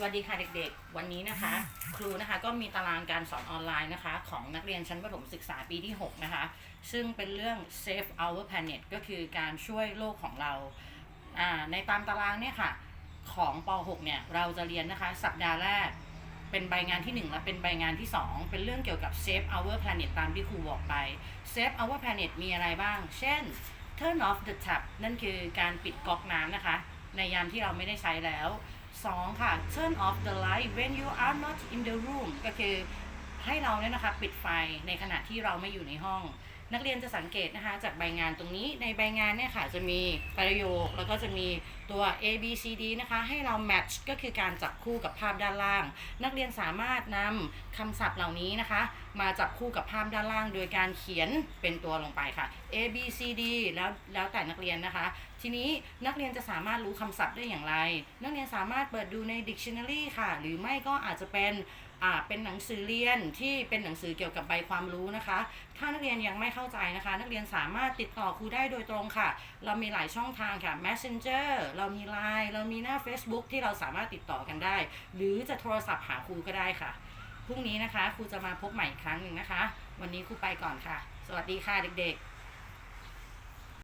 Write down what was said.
สวัสดีค่ะเด็กๆ วันนี้นะคะ ครูนะคะก็มีตารางการสอนออนไลน์นะคะ ของนักเรียนชั้นประถมศึกษาปีที่ 6 นะคะ ซึ่งเป็นเรื่อง Save Our Planet ก็คือการช่วยโลกของเราอ่าในตามตารางเนี่ยค่ะ ของป .6 เนี่ย เราจะเรียนนะคะ สัปดาห์แรก เป็นใบงานที่ 1 และเป็นใบงานที่ 2 เป็นเรื่องเกี่ยวกับ Save Our Planet ตามที่ครูบอกไป Save Our Planet มีอะไรบ้าง เช่น Turn off the tap นั่นคือการปิดก๊อกน้ำนะคะ ในยามที่เราไม่ได้ใช้แล้ว 2 ค่ะ turn off the light when you are not in the room ก็คือให้เราเนี่ยนะคะปิดไฟในขณะที่เราไม่อยู่ในห้อง นักเรียนจะสังเกตนะคะ จากใบงานตรงนี้ในใบงานเนี่ยค่ะ จะมีประโยค แล้วก็จะมีตัว A B C D นะคะ ให้เรา match ก็คือการจับคู่กับภาพด้านล่าง นักเรียนสามารถนำคำศัพท์เหล่านี้นะคะ มาจับคู่กับภาพด้านล่าง โดยการเขียนเป็นตัวลงไปค่ะ A B C D แล้วแล้วแต่นักเรียนนะคะทีนี้นักเรียนจะสามารถรู้คำศัพท์ได้อย่างไร นักเรียนสามารถเปิดดูใน dictionary ค่ะ หรือไม่ก็อาจจะเป็นอ่าเป็นหนังสือเรียนที่เป็นหนังสือเกี่ยวกับใบความรู้นะคะ ถ้านักเรียนยังไม่เข้าใจนะคะ นักเรียนสามารถติดต่อครูได้โดยตรงค่ะ เรามีหลายช่องทางค่ะ Messenger เรามี Line เรามีหน้า Facebook ที่เราสามารถติดต่อกันได้ หรือจะโทรศัพท์หาครูก็ได้ค่ะพรุ่งนี้นะคะครูจะมาพบใหม่อีกครั้งหนึ่งนะคะ วันนี้ครูไปก่อนค่ะ สวัสดีค่ะเด็กๆ